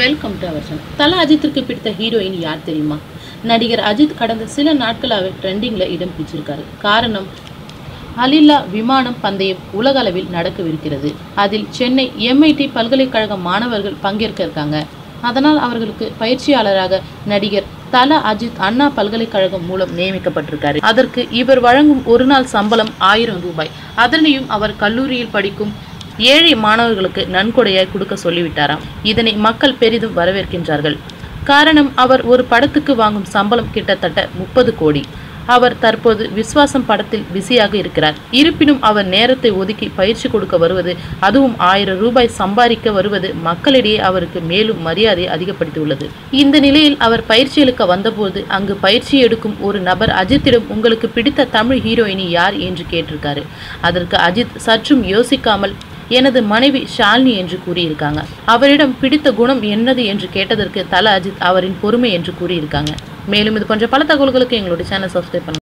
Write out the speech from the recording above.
Welcome to our channel தல அஜித்திற்கு பிடித்த heroine யார் தெரியுமா? நடிகர் அஜித் கடந்த சில நாட்களாகவே ட்ரெண்டிங்கில் இடம் பிடிச்சிருக்காரு. காரணம் அலில்லா விமானம் பந்தயம் உலக அளவில் நடக்கவிருக்கிறது. அதில் சென்னை எம்ஐடி பல்கலைக்கழக மாணவர்கள் பங்கேற்க இருக்காங்க. அதனால் அவர்களுக்கு பயிற்சியாளராக நடிகர் தல அஜித் அண்ணா பல்கலைக்கழகம் மூலம் நியமிக்கப்பட்டிருக்காரு. அதற்கு இவர் வழங்கும் ஒரு நாள் சம்பளம் ஆயிரம் ரூபாய். அதனையும் அவர் கல்லூரியில் படிக்கும் ஏழை மாணவர்களுக்கு நன்கொடையாய் கொடுக்க சொல்லிவிட்டாராம். இதனை மக்கள் பெரிதும் வரவேற்கின்றார்கள். காரணம் அவர் ஒரு படத்துக்கு வாங்கும் சம்பளம் கிட்டத்தட்ட முப்பது கோடி. அவர் தற்போது விஸ்வாசம் படத்தில் பிஸியாக இருக்கிறார். இருப்பினும் அவர் நேரத்தை ஒதுக்கி பயிற்சி கொடுக்க வருவது அதுவும் ஆயிரம் ரூபாய் சம்பாதிக்க வருவது மக்களிடையே அவருக்கு மேலும் மரியாதை அதிகப்படுத்தியுள்ளது. இந்த நிலையில் அவர் பயிற்சி எடுக்க வந்தபோது அங்கு பயிற்சி எடுக்கும் ஒரு நபர் அஜித்திடம் உங்களுக்கு பிடித்த தமிழ் ஹீரோயினி யார்? என்று கேட்டிருக்காரு. அதற்கு அஜித் சற்றும் யோசிக்காமல் எனது மனைவி ஷாலினி என்று கூறியிருக்காங்க. அவரிடம் பிடித்த குணம் என்னது என்று கேட்டதற்கு தல அஜித் அவரின் பொறுமை என்று கூறியிருக்காங்க. மேலும் இது போன்ற பல தகவல்களுக்கு எங்களுடைய சேனல் சப்ஸ்கிரைப் பண்ணுங்க.